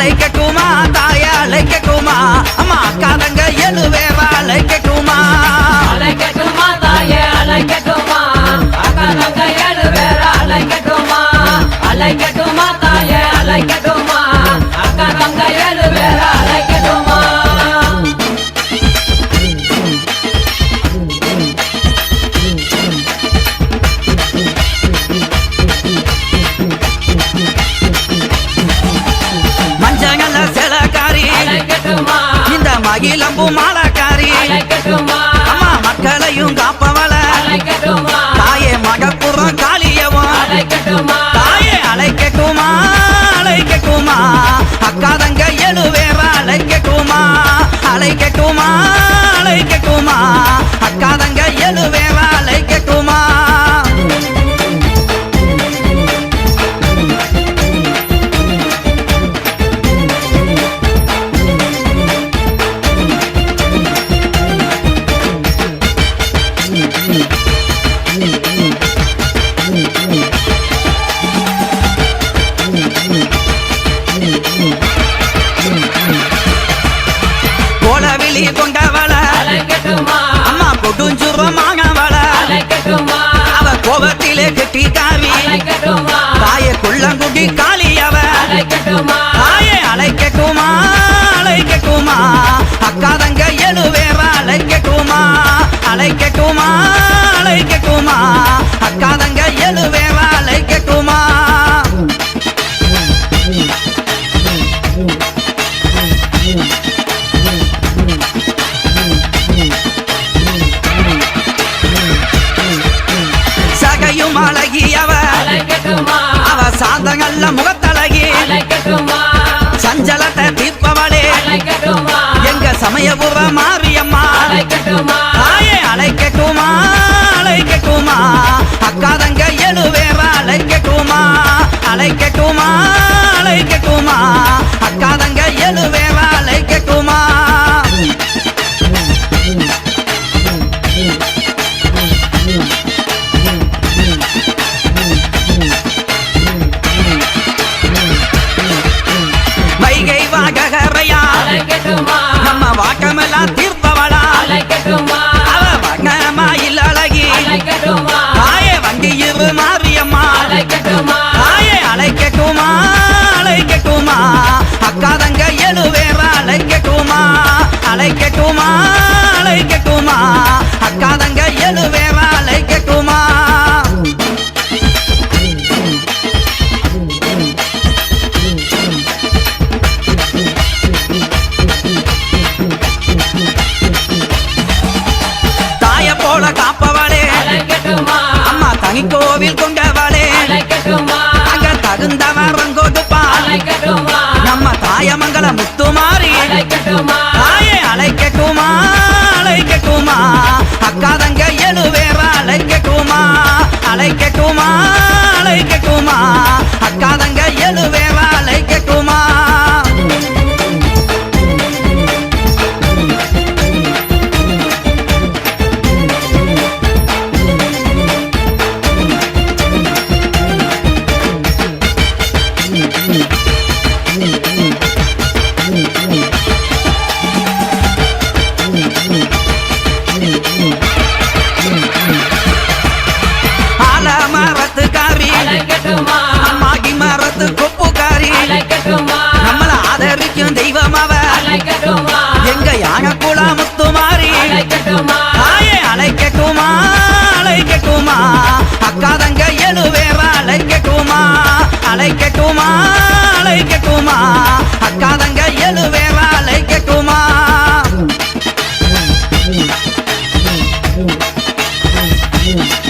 அழைக்கட்டுமா தாய அழைக்கட்டுமா? அம்மா அக்கா தங்க ஏழு பேரா அழைக்கட்டுமா? அழைக்கட்டுமா தாயே அழைக்கட்டுமா? அக்கா தங்க ஏழு பேர அழைக்கட்டுமா? அழைக்கட்டுமா தாயே மகிழம்பு மாலக்காரி அம்மா மக்களையும் காப்பவள. தாயே மகப்புறம் அழைக்கட்டுமா? தாயே அழைக்கட்டுமா? அழைக்கட்டுமா? அக்கா தங்க பேரா அழைக்கட்டுமா? அழைக்கட்டுமா? அழைக்கட்டுமா? அக்கா தங்க ஏழு கொடுஞ்சுர மாங்கவள அழைக்கட்டுமா? அவ கோபத்திலே கெட்டிக்காரி அழைக்கட்டுமா? தாயே குள்ளங்குடி காளி அவ தாயே அழைக்கட்டுமா? அழைக்கட்டுமா? அக்கா தங்க பேரா அழைக்கட்டுமா? அழைக்கட்டுமா? அழைக்கட்டுமா? அக்கா தங்க ஏழு சாந்தங்கள்ல முகத்தழகி. சஞ்சலத்தை தீர்ப்பவளே. எங்க சமயபுர மாரியம்மா. தீர்ப்பவளா அழைக்கட்டுமா அவ கோவில் கொண்டவளே. அழைக்கட்டுமா அங்க தகுந்தவரம் கொடுப்பா நம்ம தாயமங்கல முத்துமாரி. அம்மாடி மரத்து கொப்புக்காரி நம்மள ஆதரிக்கும் தெய்வமாவ எங்க யான குலா முத்துமாரி ஆயே அழைக்கட்டுமா அழைக்கட்டுமா அக்கா தங்க எழுவேவா அழைக்கட்டுமா அழைக்கட்டுமா அழைக்கட்டுமா அக்கா தங்க எழுவேவா அழைக்கட்டுமா Yeah.